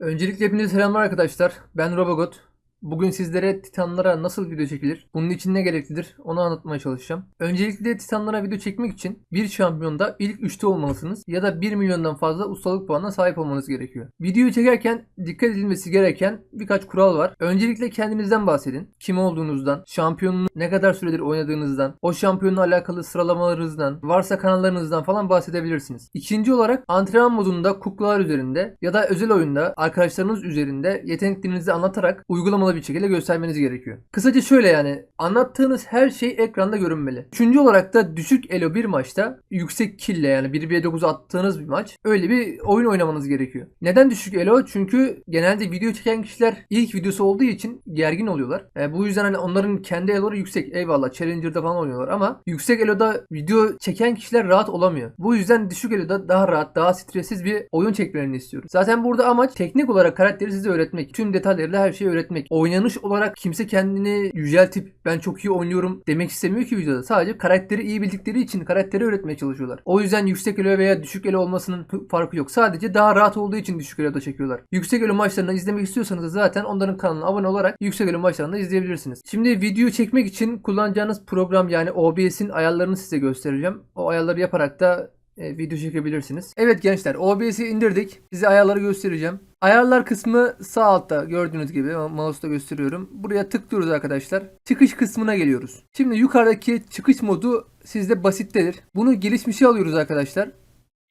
Öncelikle hepinize selamlar arkadaşlar. Ben Robogot. Bugün sizlere Titanlara nasıl video çekilir, bunun için ne gereklidir onu anlatmaya çalışacağım. Öncelikle Titanlara video çekmek için bir şampiyonda ilk 3'te olmalısınız ya da 1 milyondan fazla ustalık puanına sahip olmanız gerekiyor. Videoyu çekerken dikkat edilmesi gereken birkaç kural var. Öncelikle kendinizden bahsedin. Kim olduğunuzdan, şampiyonunu ne kadar süredir oynadığınızdan, o şampiyonla alakalı sıralamalarınızdan, varsa kanallarınızdan falan bahsedebilirsiniz. İkinci olarak antrenman modunda kuklalar üzerinde ya da özel oyunda arkadaşlarınız üzerinde yeteneklerinizi anlatarak uygulamalı bir şekilde göstermeniz gerekiyor. Kısaca şöyle yani anlattığınız her şey ekranda görünmeli. Üçüncü olarak da düşük elo bir maçta yüksek kille yani 1v9 attığınız bir maç öyle bir oyun oynamanız gerekiyor. Neden düşük elo? Çünkü genelde video çeken kişiler ilk videosu olduğu için gergin oluyorlar. E, bu yüzden hani onların kendi eloları yüksek. Eyvallah Challenger'da falan oynuyorlar ama yüksek eloda video çeken kişiler rahat olamıyor. Bu yüzden düşük eloda daha rahat, daha stressiz bir oyun çekmelerini istiyoruz. Zaten burada amaç teknik olarak karakteri size öğretmek. Tüm detaylarıyla her şeyi öğretmek. Oynanış olarak kimse kendini yüceltip ben çok iyi oynuyorum demek istemiyor ki videoda. Sadece karakteri iyi bildikleri için karakteri öğretmeye çalışıyorlar. O yüzden yüksek elo veya düşük elo olmasının farkı yok. Sadece daha rahat olduğu için düşük eloda çekiyorlar. Yüksek elo maçlarını izlemek istiyorsanız da zaten onların kanalına abone olarak yüksek elo maçlarını da izleyebilirsiniz. Şimdi video çekmek için kullanacağınız program yani OBS'in ayarlarını size göstereceğim. O ayarları yaparak da e, video çekebilirsiniz. Evet gençler OBS'i indirdik. Size ayarları göstereceğim. Ayarlar kısmı sağ altta gördüğünüz gibi mouse'da gösteriyorum. Buraya tıklıyoruz arkadaşlar. Çıkış kısmına geliyoruz. Şimdi yukarıdaki çıkış modu sizde basittedir. Bunu gelişmişe alıyoruz arkadaşlar.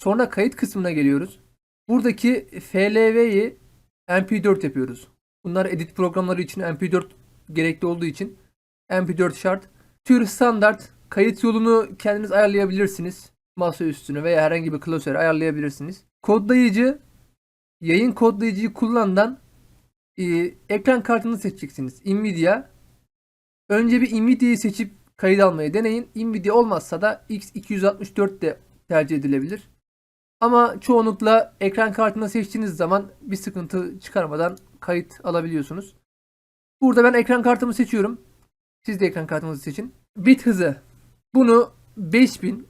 Sonra kayıt kısmına geliyoruz. Buradaki FLV'yi MP4 yapıyoruz. Bunlar edit programları için MP4 gerekli olduğu için MP4 şart. Tür standart kayıt yolunu kendiniz ayarlayabilirsiniz masa üstünü veya herhangi bir klasörü ayarlayabilirsiniz. Kodlayıcı yayın kodlayıcıyı kullandan e, ekran kartını seçeceksiniz. Nvidia. Önce bir Nvidia'yı seçip kayıt almayı deneyin. Nvidia olmazsa da X264 de tercih edilebilir. Ama çoğunlukla ekran kartını seçtiğiniz zaman bir sıkıntı çıkarmadan kayıt alabiliyorsunuz. Burada ben ekran kartımı seçiyorum. Siz de ekran kartınızı seçin. Bit hızı. Bunu 5000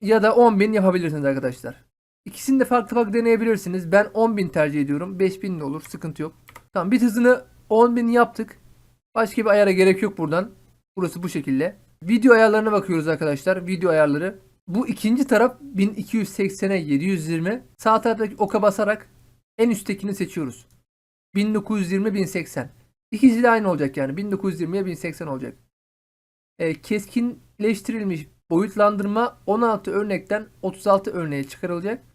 ya da 10.000 yapabilirsiniz arkadaşlar. İkisini de farklı farklı deneyebilirsiniz. Ben 10.000 tercih ediyorum. 5.000 de olur. Sıkıntı yok. Tamam bit hızını 10.000 yaptık. Başka bir ayara gerek yok buradan. Burası bu şekilde. Video ayarlarına bakıyoruz arkadaşlar. Video ayarları. Bu ikinci taraf 1280'e 720. Sağ taraftaki oka basarak en üsttekini seçiyoruz. 1920 1080. İkisi de aynı olacak yani. 1920'ye 1080 olacak. E, keskinleştirilmiş boyutlandırma 16 örnekten 36 örneğe çıkarılacak.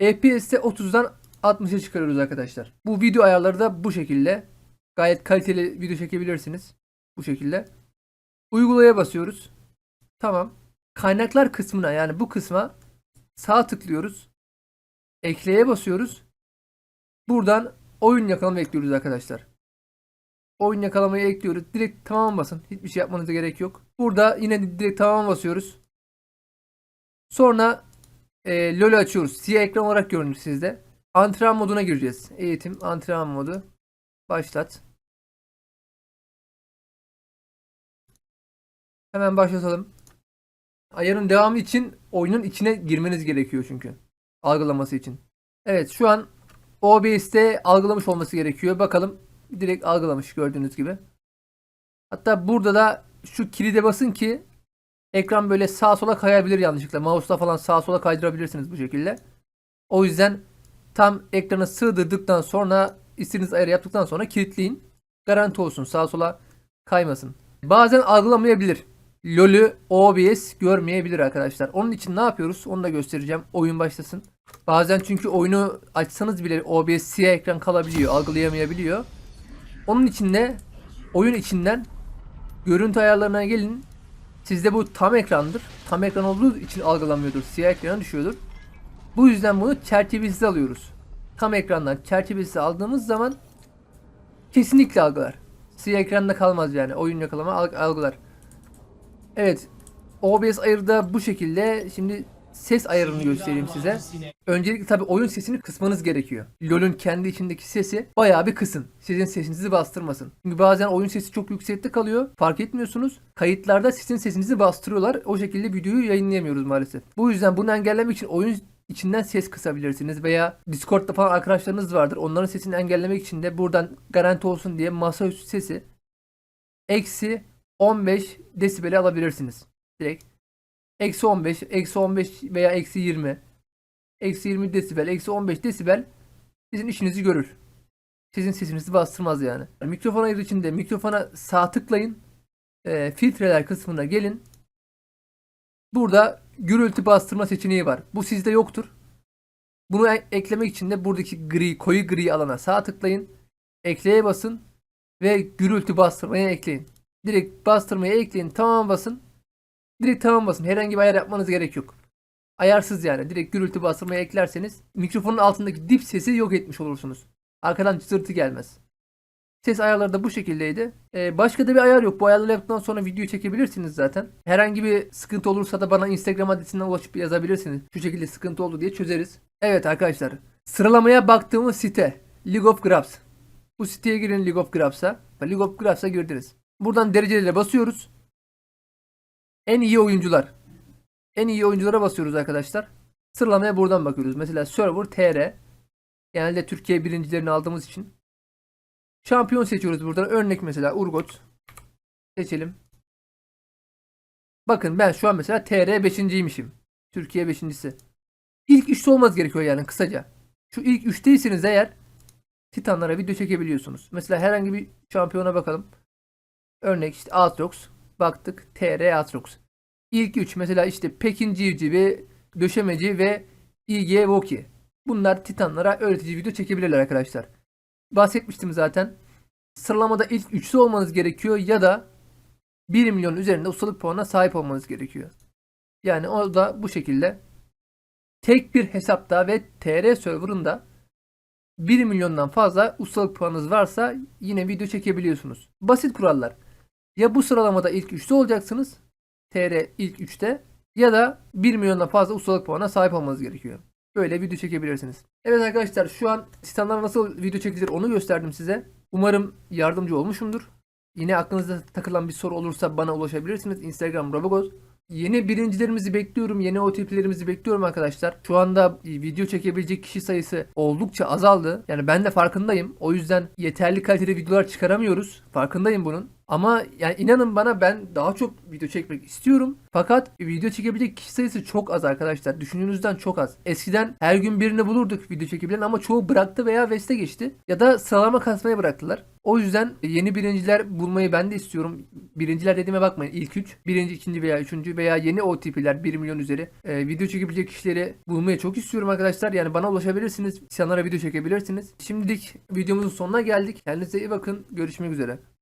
FPS'te 30'dan 60'a çıkarıyoruz arkadaşlar. Bu video ayarları da bu şekilde. Gayet kaliteli video çekebilirsiniz. Bu şekilde. Uygulaya basıyoruz. Tamam. Kaynaklar kısmına yani bu kısma sağ tıklıyoruz. Ekleye basıyoruz. Buradan oyun yakalama ekliyoruz arkadaşlar. Oyun yakalamayı ekliyoruz. Direkt tamam basın. Hiçbir şey yapmanıza gerek yok. Burada yine direkt tamam basıyoruz. Sonra e, LoL'ü açıyoruz. Siyah ekran olarak görünür sizde. Antrenman moduna gireceğiz. Eğitim antrenman modu. Başlat. Hemen başlatalım. Ayarın devamı için oyunun içine girmeniz gerekiyor çünkü. Algılaması için. Evet şu an OBS'te algılamış olması gerekiyor. Bakalım direkt algılamış gördüğünüz gibi. Hatta burada da şu kilide basın ki ekran böyle sağa sola kayabilir yanlışlıkla. Mouse'la falan sağa sola kaydırabilirsiniz bu şekilde. O yüzden tam ekranı sığdırdıktan sonra istediğiniz ayarı yaptıktan sonra kilitleyin. Garanti olsun sağa sola kaymasın. Bazen algılamayabilir. LoL'ü OBS görmeyebilir arkadaşlar. Onun için ne yapıyoruz? Onu da göstereceğim. Oyun başlasın. Bazen çünkü oyunu açsanız bile OBS siyah ekran kalabiliyor. Algılayamayabiliyor. Onun için de oyun içinden görüntü ayarlarına gelin. Sizde bu tam ekrandır. Tam ekran olduğu için algılamıyordur. Siyah ekrana düşüyordur. Bu yüzden bunu çerçevesiz alıyoruz. Tam ekrandan çerçevesiz aldığımız zaman kesinlikle algılar. Siyah ekranda kalmaz yani. Oyun yakalama algılar. Evet. OBS ayarı da bu şekilde. Şimdi ses ayarını göstereyim size. Öncelikle tabi oyun sesini kısmanız gerekiyor. LoL'ün kendi içindeki sesi bayağı bir kısın. Sizin sesinizi bastırmasın. Çünkü bazen oyun sesi çok yüksekte kalıyor. Fark etmiyorsunuz. Kayıtlarda sizin sesinizi bastırıyorlar. O şekilde videoyu yayınlayamıyoruz maalesef. Bu yüzden bunu engellemek için oyun içinden ses kısabilirsiniz veya Discord'da falan arkadaşlarınız vardır. Onların sesini engellemek için de buradan garanti olsun diye masaüstü sesi eksi 15 desibeli alabilirsiniz. Direkt. Eksi 15, eksi 15 veya eksi 20. Eksi 20 desibel, eksi 15 desibel sizin işinizi görür. Sizin sesinizi bastırmaz yani. Mikrofon ayarı için de mikrofona sağ tıklayın. Ee, filtreler kısmına gelin. Burada gürültü bastırma seçeneği var. Bu sizde yoktur. Bunu e- eklemek için de buradaki gri, koyu gri alana sağ tıklayın. Ekleye basın ve gürültü bastırmaya ekleyin. Direkt bastırmaya ekleyin. Tamam basın. Direkt tamam basın. Herhangi bir ayar yapmanız gerek yok. Ayarsız yani. Direkt gürültü bastırmaya eklerseniz mikrofonun altındaki dip sesi yok etmiş olursunuz. Arkadan cızırtı gelmez. Ses ayarları da bu şekildeydi. Ee, başka da bir ayar yok. Bu ayarları yaptıktan sonra video çekebilirsiniz zaten. Herhangi bir sıkıntı olursa da bana Instagram adresinden ulaşıp yazabilirsiniz. Şu şekilde sıkıntı oldu diye çözeriz. Evet arkadaşlar. Sıralamaya baktığımız site League of Grabs. Bu siteye girin League of Grabs'a. League of Grabs'a girdiniz. Buradan derecelere basıyoruz. En iyi oyuncular. En iyi oyunculara basıyoruz arkadaşlar. Sıralamaya buradan bakıyoruz. Mesela server TR. Genelde Türkiye birincilerini aldığımız için. Şampiyon seçiyoruz buradan. Örnek mesela Urgot. Seçelim. Bakın ben şu an mesela TR 5.ymişim. Türkiye 5.si. İlk 3'te olmaz gerekiyor yani kısaca. Şu ilk 3'teyseniz eğer Titanlara video çekebiliyorsunuz. Mesela herhangi bir şampiyona bakalım. Örnek işte Aatrox. Baktık TR Aatrox. İlk 3 mesela işte Pekin Civcivi, Döşemeci ve IG Woki. Bunlar Titanlara öğretici video çekebilirler arkadaşlar. Bahsetmiştim zaten. Sıralamada ilk 3'lü olmanız gerekiyor ya da 1 milyon üzerinde ustalık puanına sahip olmanız gerekiyor. Yani o da bu şekilde tek bir hesapta ve TR serverında 1 milyondan fazla ustalık puanınız varsa yine video çekebiliyorsunuz. Basit kurallar. Ya bu sıralamada ilk 3'te olacaksınız. TR ilk 3'te ya da 1 milyondan fazla ustalık puanına sahip olmanız gerekiyor. Böyle video çekebilirsiniz. Evet arkadaşlar şu an Titanlar nasıl video çekilir onu gösterdim size. Umarım yardımcı olmuşumdur. Yine aklınızda takılan bir soru olursa bana ulaşabilirsiniz. Instagram Robogoz. Yeni birincilerimizi bekliyorum. Yeni OTP'lerimizi bekliyorum arkadaşlar. Şu anda video çekebilecek kişi sayısı oldukça azaldı. Yani ben de farkındayım. O yüzden yeterli kaliteli videolar çıkaramıyoruz. Farkındayım bunun. Ama yani inanın bana ben daha çok video çekmek istiyorum. Fakat video çekebilecek kişi sayısı çok az arkadaşlar. Düşündüğünüzden çok az. Eskiden her gün birini bulurduk video çekebilen ama çoğu bıraktı veya Veste geçti. Ya da sıralama kasmayı bıraktılar. O yüzden yeni birinciler bulmayı ben de istiyorum. Birinciler dediğime bakmayın. İlk 3. Birinci, ikinci veya üçüncü veya yeni OTP'ler 1 milyon üzeri. Ee, video çekebilecek kişileri bulmayı çok istiyorum arkadaşlar. Yani bana ulaşabilirsiniz. Sanlara video çekebilirsiniz. Şimdilik videomuzun sonuna geldik. Kendinize iyi bakın. Görüşmek üzere.